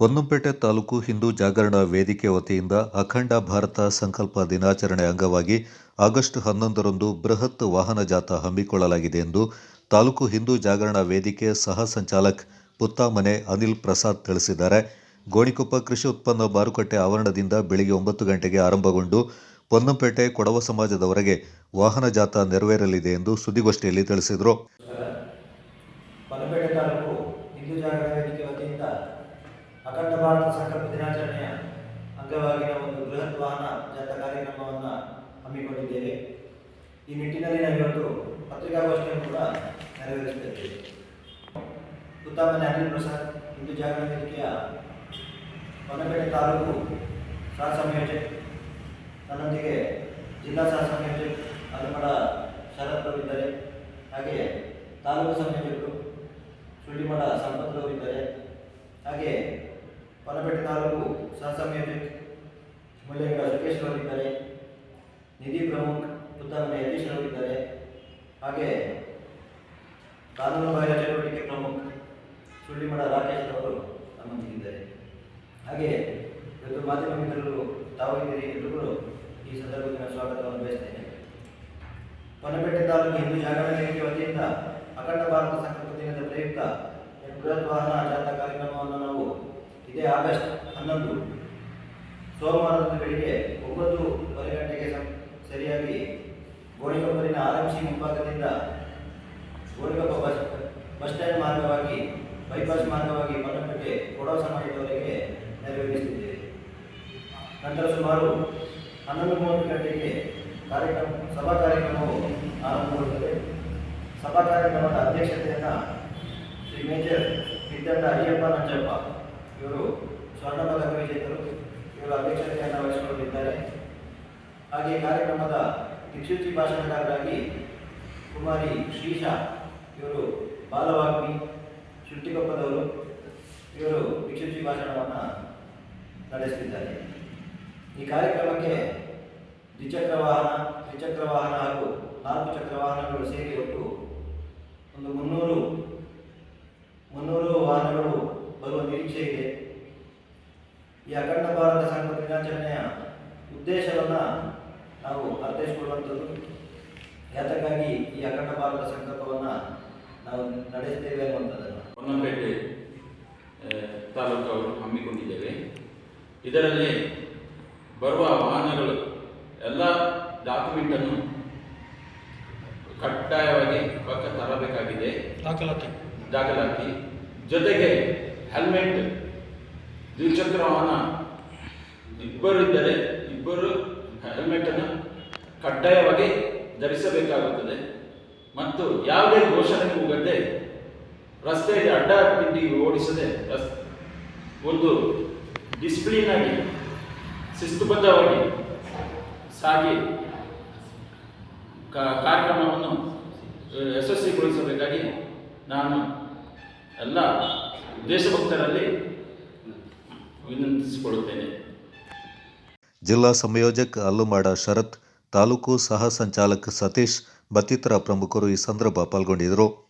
ಪೊನ್ನಂಪೇಟೆ ತಾಲೂಕು ಹಿಂದೂ ಜಾಗರಣ ವೇದಿಕೆ ವತಿಯಿಂದ ಅಖಂಡ ಭಾರತ ಸಂಕಲ್ಪ ದಿನಾಚರಣೆ ಅಂಗವಾಗಿ ಆಗಸ್ಟ್ ಹನ್ನೊಂದರಂದು ಬೃಹತ್ ವಾಹನ ಜಾಥಾ ಹಮ್ಮಿಕೊಳ್ಳಲಾಗಿದೆ ಎಂದು ತಾಲೂಕು ಹಿಂದೂ ಜಾಗರಣ ವೇದಿಕೆ ಸಹ ಸಂಚಾಲಕ್ ಪುತ್ತಾಮನೆ ಅನಿಲ್ ಪ್ರಸಾದ್ ತಿಳಿಸಿದ್ದಾರೆ. ಗೋಣಿಕೊಪ್ಪ ಕೃಷಿ ಉತ್ಪನ್ನ ಮಾರುಕಟ್ಟೆ ಆವರಣದಿಂದ ಬೆಳಿಗ್ಗೆ ಒಂಬತ್ತು ಗಂಟೆಗೆ ಆರಂಭಗೊಂಡು ಪೊನ್ನಂಪೇಟೆ ಕೊಡವ ಸಮಾಜದವರೆಗೆ ವಾಹನ ಜಾಥಾ ನೆರವೇರಲಿದೆ ಎಂದು ಸುದ್ದಿಗೋಷ್ಠಿಯಲ್ಲಿ ತಿಳಿಸಿದರು. ಅಖಂಡ ಭಾರತ ಸಂಕಲ್ಪ ದಿನಾಚರಣೆಯ ಅಂಗವಾಗಿ ಒಂದು ಬೃಹತ್ ವಾಹನ ಜಾಥಾ ಕಾರ್ಯಕ್ರಮವನ್ನು ಹಮ್ಮಿಕೊಂಡಿದ್ದೇವೆ. ಈ ನಿಟ್ಟಿನಲ್ಲಿ ನಾವಿವತ್ತು ಪತ್ರಿಕಾಗೋಷ್ಠಿಯನ್ನು ಕೂಡ ನೆರವೇರಿಸುತ್ತಿದ್ದೇವೆ. ಉತ್ತಮ ಅನಿಲ್ ಪ್ರಸಾದ್ ಹಿಂದೂ ಜಾಗೃತಿ ವೇದಿಕೆಯ ಹೊಲಪೇಟೆ ತಾಲೂಕು ಸಹ ಸಂಯೋಜಕ್ ನನ್ನೊಂದಿಗೆ ಜಿಲ್ಲಾ ಸಹ ಸಂಯೋಜಕ್ ಹನುಮಡ ಶರತ್ ಅವರು ಹಾಗೆ ತಾಲೂಕು ಸಂಯೋಜಕರು ಸುಳ್ಳಿಮಠ ಸಂಪತ್ ಇದ್ದಾರೆ ಹಾಗೆ ಹೊಲಪೇಟೆ ತಾಲೂಕು ಸಹ ಸಂಯೋಜಕ್ ಮುಳ್ಳೇಗಡ ಸುಖೇಶ್ ಅವರು ಇದ್ದಾರೆ ನಿಧಿ ಪ್ರಮುಖ್ ಪುತ್ತಮನೆ ಯತೀಶ್ ಹಾಗೆ ಕಾನೂನು ಬಾಹಿರ ಚಟುವಟಿಕೆ ಪ್ರಮುಖ್ ಸುಳ್ಳಿಮಠ ರಾಕೇಶ್ ಅವರು ನಮ್ಮೊಂದಿಗಿದ್ದಾರೆ ಹಾಗೆ ಇವತ್ತು ಮಾಧ್ಯಮ ಮಿತ್ರರು ತಾವು ಇದ್ದೀರಿ ಈ ಸಂದರ್ಭದಲ್ಲಿ ನಾನು ಸ್ವಾಗತವನ್ನು ಬಯಸ್ತೇನೆ. ಪನಬೆಟ್ಟೆ ತಾಲೂಕು ಹಿಂದೂ ಜಾಗರಣ ವತಿಯಿಂದ ಅಖಂಡ ಭಾರತ ಸಂಕಲ್ಪ ದಿನದ ಪ್ರಯುಕ್ತ ಬೃಹತ್ ವಾಹನ ಜಾಥಾ ಇದೇ ಆಗಸ್ಟ್ ಹನ್ನೊಂದು. ಸೋಮವಾರದ ಬೆಳಿಗ್ಗೆ ಒಂಬತ್ತುವರೆ ಗಂಟೆಗೆ ಸರಿಯಾಗಿ ಗೋಣಿಕೊಪ್ಪಲಿನ ಆರಂಭಿಸಿ ಮುಂಭಾಗದಿಂದ ಗೋಣಿಕೊಪ್ಪ ಬಸ್ ಬಸ್ ಸ್ಟ್ಯಾಂಡ್ ಮಾರ್ಗವಾಗಿ, ಬೈಪಾಸ್ ಮಾರ್ಗವಾಗಿ ಹೊನ್ನಪೇಟೆ ಕೊಡವ ಸಮಾಜದವರೆಗೆ ನೆರವೇರಿಸಿದ್ದೇವೆ ನಂತರ ಸುಮಾರು ಹನ್ನೊಂದು ಮೂವತ್ತು ಗಂಟೆಗೆ ಕಾರ್ಯಕ್ರಮ, ಸಭಾ ಕಾರ್ಯಕ್ರಮವು ಆರಂಭಗೊಳ್ಳುತ್ತದೆ. ಸಭಾ ಕಾರ್ಯಕ್ರಮದ ಅಧ್ಯಕ್ಷತೆಯನ್ನು ಶ್ರೀ ಮೇಜರ್ ವಿದ್ದಂಡ ಅಯ್ಯಪ್ಪ ನಂಜಪ್ಪ ಇವರು ಸ್ವರ್ಣ ಪದಕ ವಿಜೇತರು. ಇವರು ಅಧ್ಯಕ್ಷತೆಯನ್ನು ವಹಿಸಿಕೊಂಡಿದ್ದಾರೆ. ಹಾಗೆ ಕಾರ್ಯಕ್ರಮದ ದಿಕ್ಸೂಚಿ ಭಾಷಣಕಾರರಾಗಿ ಕುಮಾರಿ ಶ್ರೀಶಾ ಇವರು ಬಾಲವಾಗ್ಮಿ ಶುಟ್ಟಿಗೊಪ್ಪದವರು ಇವರು ದಿಕ್ಸೂಚಿ ಭಾಷಣವನ್ನು ನಡೆಸುತ್ತಿದ್ದಾರೆ ಈ ಕಾರ್ಯಕ್ರಮಕ್ಕೆ ದ್ವಿಚಕ್ರ ವಾಹನ, ತ್ರಿಚಕ್ರ ವಾಹನ ಹಾಗೂ ನಾಲ್ಕು ಚಕ್ರ ವಾಹನಗಳು ಸೇರಿ ಒಟ್ಟು ಒಂದು ಮುನ್ನೂರು ಮುನ್ನೂರು ವಾಹನಗಳು ಬರುವ ನಿರೀಕ್ಷೆ ಇದೆ ಈ ಅಖಂಡ ಸಂಘ ದಿನಾಚರಣೆಯ ಉದ್ದೇಶವನ್ನು ನಾವು ಅರ್ಥೈಸಿಕೊಳ್ಳುವಂಥದ್ದು. ಯಾತಕ್ಕಾಗಿ ಈ ಅಖಂಡ ಭಾರತ ಸಂಕಲ್ಪವನ್ನು ನಾವು ನಡೆಸ್ತೇವೆ ಅನ್ನುವಂಥದ್ದನ್ನು. ಹೊನ್ನಪೇಟೆ ತಾಲೂಕು ಅವರು ಹಮ್ಮಿಕೊಂಡಿದ್ದೇವೆ. ಇದರಲ್ಲಿ ಬರುವ ವಾಹನಗಳು ಎಲ್ಲ ಡಾಕ್ಯುಮೆಂಟನ್ನು ಕಡ್ಡಾಯವಾಗಿ ಪಕ್ಕ ತರಬೇಕಾಗಿದೆ. ದಾಖಲಾತಿ. ದಾಖಲಾತಿ. ಜೊತೆಗೆ ಹೆಲ್ಮೆಟ್ ದ್ವಿಚಕ್ರ ವಾಹನ ಇಬ್ಬರು ಇದ್ದರೆ ಇಬ್ಬರು ಹೆಲ್ಮೆಟನ್ನು ಕಡ್ಡಾಯವಾಗಿ ಧರಿಸಬೇಕಾಗುತ್ತದೆ. ಮತ್ತು ಯಾವುದೇ ಘೋಷಣೆ ಕೂಗದೆ ರಸ್ತೆಯಲ್ಲಿ ಅಡ್ಡ ಓಡಿಸದೆ ಒಂದು ಡಿಸಿಪ್ಲಿನ್ ಆಗಿ ಶಿಸ್ತುಬದ್ಧವಾಗಿ ಸಾಗಿ ಕಾರ್ಯಕ್ರಮವನ್ನು ಯಶಸ್ವಿಗೊಳಿಸಬೇಕಾಗಿ ನಾನು ಎಲ್ಲ ದೇಶಭಕ್ತರಲ್ಲಿ ವಿನಂತಿಸಿಕೊಳ್ಳುತ್ತೇನೆ. ಜಿಲ್ಲಾ ಸಂಯೋಜಕ್ ಅಲ್ಲುಮಾಡ ಶರತ್ ತಾಲೂಕು ಸಹ ಸಂಚಾಲಕ ಸತೀಶ್ ಮತ್ತಿತರ ಪ್ರಮುಖರು ಈ ಸಂದರ್ಭ ಪಾಲ್ಗೊಂಡಿದ್ದರು.